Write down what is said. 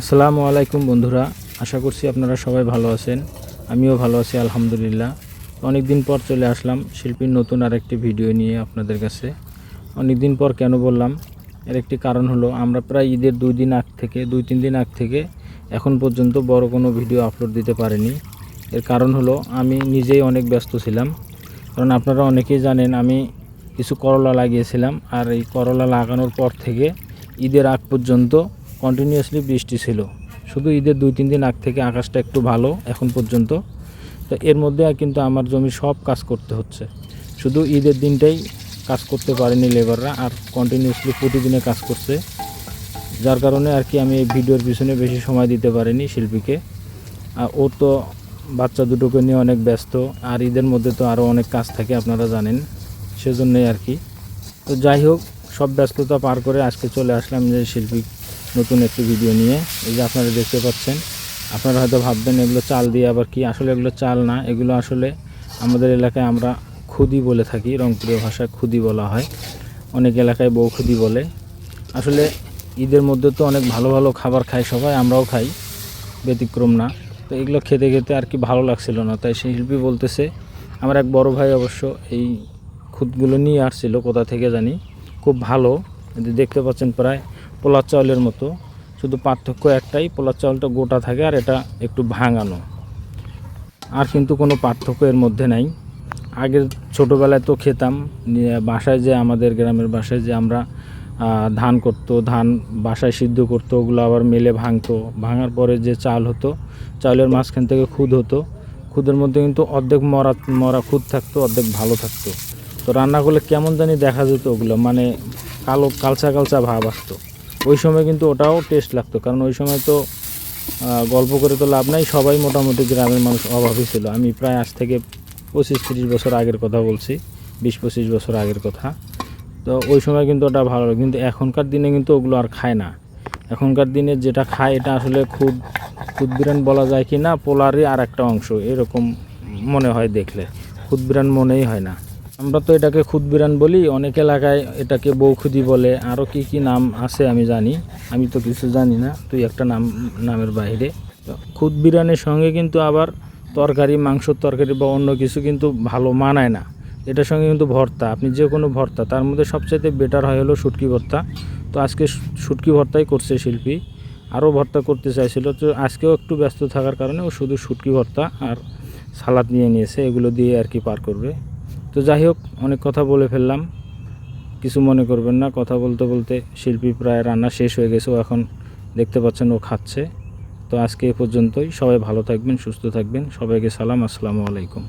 আসসালামু আলাইকুম বন্ধুরা, আশা করছি আপনারা সবাই ভালো আছেন। আমিও ভালো আছি, আলহামদুলিল্লাহ। অনেক দিন পর চলে আসলাম শিল্পীর নতুন আরেকটি ভিডিও নিয়ে আপনাদের কাছে। অনেক দিন পর কেন বললাম, এর একটি কারণ হলো আমরা প্রায় ঈদের দুই দিন আগ থেকে, দুই তিন দিন আগ থেকে এখন পর্যন্ত বড় কোনো ভিডিও আপলোড দিতে পারিনি। এর কারণ হলো আমি নিজেই অনেক ব্যস্ত ছিলাম। কারণ আপনারা অনেকেই জানেন, আমি কিছু করলা লাগিয়েছিলাম। আর এই করলা লাগানোর পর থেকে ঈদের আগ পর্যন্ত কন্টিনিউয়াসলি বৃষ্টি ছিল। শুধু ঈদের দুই, তিন দিন আগ থেকে আকাশটা একটু ভালো, এখন পর্যন্ত। তো এর মধ্যে কিন্তু আমার জমি সব কাজ করতে হচ্ছে। শুধু ঈদের দিনটাই কাজ করতে পারেনি লেবাররা আর কন্টিনিউয়াসলি প্রতিদিনে কাজ করছে। যার কারণে আর কি আমি এই ভিডিওর পিছনে বেশি সময় দিতে পারিনি শিল্পীকে। আর ওর তো বাচ্চা দুটোকে নিয়ে অনেক ব্যস্ত, আর ঈদের মধ্যে তো আরও অনেক কাজ থাকে আপনারা জানেন, সেজন্যই আর কি। তো যাই হোক, সব ব্যস্ততা পার করে আজকে চলে আসলাম যে শিল্পী নতুন একটি ভিডিও নিয়ে। এই যে আপনারা দেখতে পাচ্ছেন, আপনারা হয়তো ভাববেন এগুলো চাল দিয়ে আবার কি? আসলে এগুলো চাল না, এগুলো আসলে আমাদের এলাকায় আমরা খুদি বলে থাকি, রংপুরের ভাষায় খুদি বলা হয়। অনেক এলাকায় বউ খুদি বলে। আসলে ঈদের মধ্যে তো অনেক ভালো ভালো খাবার খায় সবাই, আমরাও খাই, ব্যতিক্রম না। তো এগুলো খেতে খেতে আর কি ভালো লাগছিল না। তাই সেই শিল্পী বলতেছে, আমার এক বড় ভাই অবশ্য এই খুদগুলো নিয়ে আসছিল, কোথা থেকে জানি, খুব ভালো। দেখতে পাচ্ছেন প্রায় পোলার চাউলের মতো। শুধু পার্থক্য একটাই, পোলার চাউলটা গোটা থাকে আর এটা একটু ভাঙানো। আর কিন্তু কোনো পার্থক্য এর মধ্যে নাই। আগের ছোটোবেলায় তো খেতাম বাসায় যে আমাদের গ্রামের বাসায় যে আমরা ধান করতো, ধান বাসায় সিদ্ধ করতো, ওগুলো আবার মেলে ভাঙতো। ভাঙার পরে যে চাল হতো, চাউলের মাঝখান থেকে খুদ হতো। খুদের মধ্যে কিন্তু অর্ধেক মরা মরা খুদ থাকতো, অর্ধেক ভালো থাকতো। তো রান্না করলে কেমন জানি দেখা যেত ওগুলো মানে কালো, কালচা কালচা ভাব আসতো। ওই সময় কিন্তু ওটাও টেস্ট লাগতো। কারণ ওই সময় তো গল্প করে তো লাভ নাই, সবাই মোটামুটি গ্রামের মানুষ অভাবই ছিল। আমি প্রায় আজ থেকে পঁচিশ তিরিশ বছর আগের কথা বলছি, বিশ পঁচিশ বছর আগের কথা। তো ওই সময় কিন্তু ওটা ভালো লাগে। কিন্তু এখনকার দিনে কিন্তু ওগুলো আর খায় না। এখনকার দিনে যেটা খায়, এটা আসলে খুব খুদবিরান বলা যায় কি না, পোলারই আর একটা অংশ। এরকম মনে হয় দেখলে। খুদবিরান মনেই হয় না। আমরা তো এটাকে খুদবিরান বলি, অনেক এলাকায় এটাকে বৌখুদি বলে। আরও কি কি নাম আছে আমি জানি, আমি তো কিছু জানি না, তুই একটা নাম, নামের বাইরে। তো খুদবিরানের সঙ্গে কিন্তু আবার তরকারি, মাংসর তরকারি বা অন্য কিছু কিন্তু ভালো মানায় না। এটার সঙ্গে কিন্তু ভর্তা, আপনি যে কোনো ভর্তা, তার মধ্যে সবচাইতে বেটার হয় হলো শুটকি ভর্তা। তো আজকে শুটকি ভর্তাই করছে শিল্পী আরও ভর্তা করতে চাইছিল, তো আজকেও একটু ব্যস্ত থাকার কারণে ও শুধু শুটকি ভর্তা আর সালাদ নিয়ে নিয়েছে, এগুলো দিয়ে আর কি পার করবে। তো যাই হোক, অনেক কথা বলে ফেললাম। কিছু মনে করবেন না, কথা বলতে বলতে শিল্পী প্রায় রান্না শেষ হয়ে গেছে, ও এখন দেখতে পাচ্ছেন ও খাচ্ছে। তো আজকে এ পর্যন্তই, সবাই ভালো থাকবেন, সুস্থ থাকবেন, সবাইকে সালাম, আসসালামু আলাইকুম।